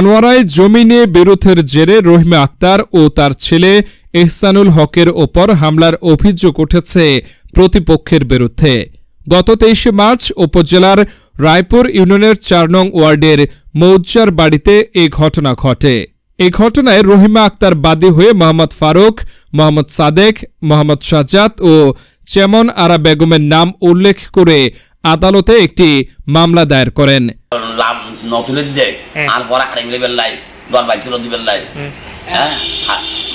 আনোয়ারায় জমি নিয়ে বিরোধের জেরে রহিমা আক্তার ও তার ছেলে এহসানুল হকের ওপর হামলার অভিযোগ উঠেছে প্রতিপক্ষের বিরুদ্ধে। গত তেইশে মার্চ উপজেলার রায়পুর ইউনিয়নের চার নং ওয়ার্ডের মৌজার বাড়িতে এই ঘটনা ঘটে। এ ঘটনায় রহিমা আক্তার বাদী হয়ে মোহাম্মদ ফারুক, মোহাম্মদ সাদেক, মোহাম্মদ সাজ্জাদ ও চেমন আরা বেগমের নাম উল্লেখ করে আদালতে একটি মামলা দায়ের করেন। লাভ নতুনের দে আর পরে বেল্লাই দল বাইক তুলে দিবে বেল্লাই হ্যাঁ?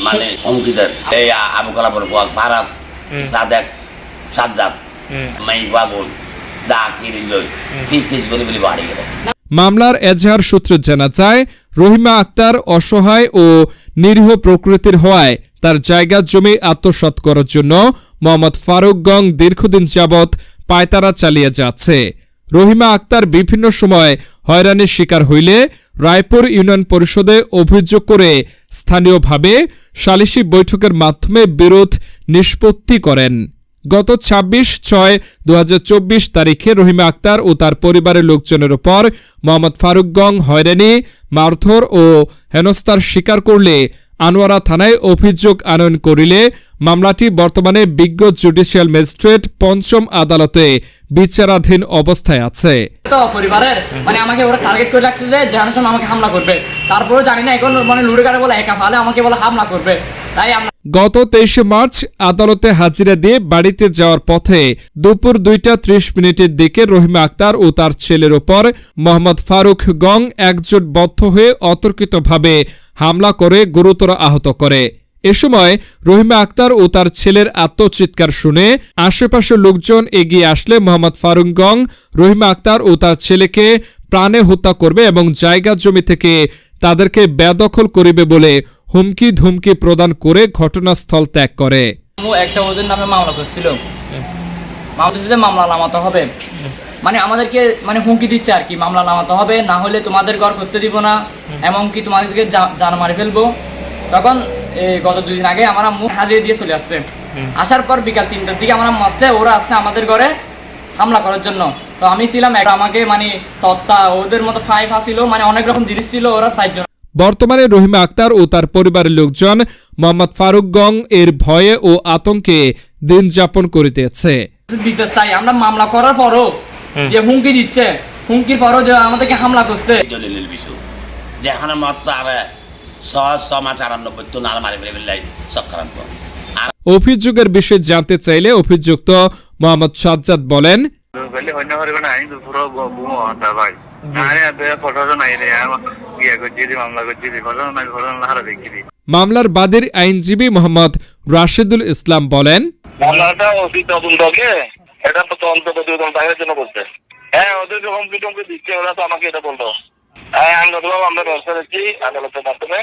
মানে হুমকিদের এই আবু কালাপুর ফল ভারত সাদেক সাজ্জাদ মাই বাবুল দা কিরি লই তিস তিস করে বলি বাড়ি গেল মামলার এজাহার সূত্রে জানা যায় রহিমা আক্তার অসহায় ও নিরীহ প্রকৃতির হওয়ায় তার জায়গা জমি আত্মসাৎ করার জন্য মোহাম্মদ ফারুক গং দীর্ঘদিন যাবৎ পায়তারা চালিয়ে যাচ্ছে। রহিমা আক্তার বিভিন্ন সময় হয়রানির শিকার হইলে রায়পুর ইউনিয়ন পরিষদে অভিযোগ করে স্থানীয়ভাবে সালিসি বৈঠকের মাধ্যমে বিরোধ নিষ্পত্তি করেন। গত ২৬ ছয় দু তারিখে রহিমা আক্তার ও তার পরিবারের লোকজনের উপর মোহাম্মদ ফারুক গং হয়রানি, মারধর ও হেনস্তার স্বীকার করলে আনোয়ারা থানায় অভিযোগ আনয়ন করিলে মামলাটি বর্তমানে বিজ্ঞ জুডিশিয়াল ম্যাজিস্ট্রেট পঞ্চম আদালতে বিচারাধীন অবস্থায় আছে। তো পরিবারের মানে আমাকে ওরা টার্গেট করে রাখছে যে আমাকে হামলা করবে। জানি না এখন মানে লুড়ে কাটে বলে একা ফালে আমাকে বলে হামলা করবে। তাই আমরা গত তেইশে মার্চ আদালতে হাজিরা দিয়ে বাড়িতে যাওয়ার পথে দুপুর দুইটা ত্রিশ মিনিটের দিকে রহিমা আক্তার ও তার ছেলের ওপর মোহাম্মদ ফারুক গং একজোটবদ্ধ হয়ে অতর্কিতভাবে হামলা করে গুরুতর আহত করে। এ সময় রহিমা আক্তার ও তার ছেলের আত্মচিৎকার শুনে আশেপাশের লোকজন এগিয়ে আসলে মোহাম্মদ ফারুক গং রহিমা আক্তার ও তার ছেলেকে প্রাণে হত্যা করবে এবং জায়গা জমি থেকে তাদেরকে বেদখল করিবে বলে হুমকি ধুমকি প্রদান করে ঘটনাস্থল ত্যাগ করে। একটা ওদের নামে মামলা করছিল। মামলা মামলা নামাতে হবে। মানে আমাদেরকে মানে হুমকি দিচ্ছে আর কি মামলা নামাতে হবে না হলে তোমাদের ঘর করতে দিব না এমনকি তোমাদেরকে জান মারি ফেলব। তখন গত দুই দিন আগে আমার আম্মু হাজিয়ে দিয়ে চলে আসছে। আসার পর বিকাল তিনটার দিকে আমার আম্মু আসছে ওরা আসছে আমাদের ঘরে হামলা করার জন্য। তো আমি ছিলাম আমাকে মানে তত্তা ওদের মতো ফাইভ আসছিল মানে অনেক রকম জিনিস ছিল ওরা সাহায্য বর্তমানে রহিমা আক্তার ও তার পরিবারের লোকজন মোহাম্মদ ফারুক গং এর ভয়ে ও আতঙ্কে দিন যাপন করিতেছে। বিচার চাই আমরা মামলা করার পরও যে হুমকি দিচ্ছে হুমকির পরও যে আমাদেরকে হামলা করছে। দলিলের বিশু যেখানে মত আর অভিযোগের বিষয়ে জানতে চাইলে অভিযুক্ত মোহাম্মদ সাজ্জাদ বলেন মামলার বাদীর আইনজীবী মোহাম্মদ রাশিদুল ইসলাম বলেন মামলাটা অতি তদন্তকে এটা তো তদন্ত প্রতিবেদন দায়ের জন্য বলছে। হ্যাঁ ওদের যখন হুমকি দিচ্ছে ওরা তো আমাকে এটা বলল। হ্যাঁ আমি আমরা ব্যবস্থা নিচ্ছি আদালতের মাধ্যমে।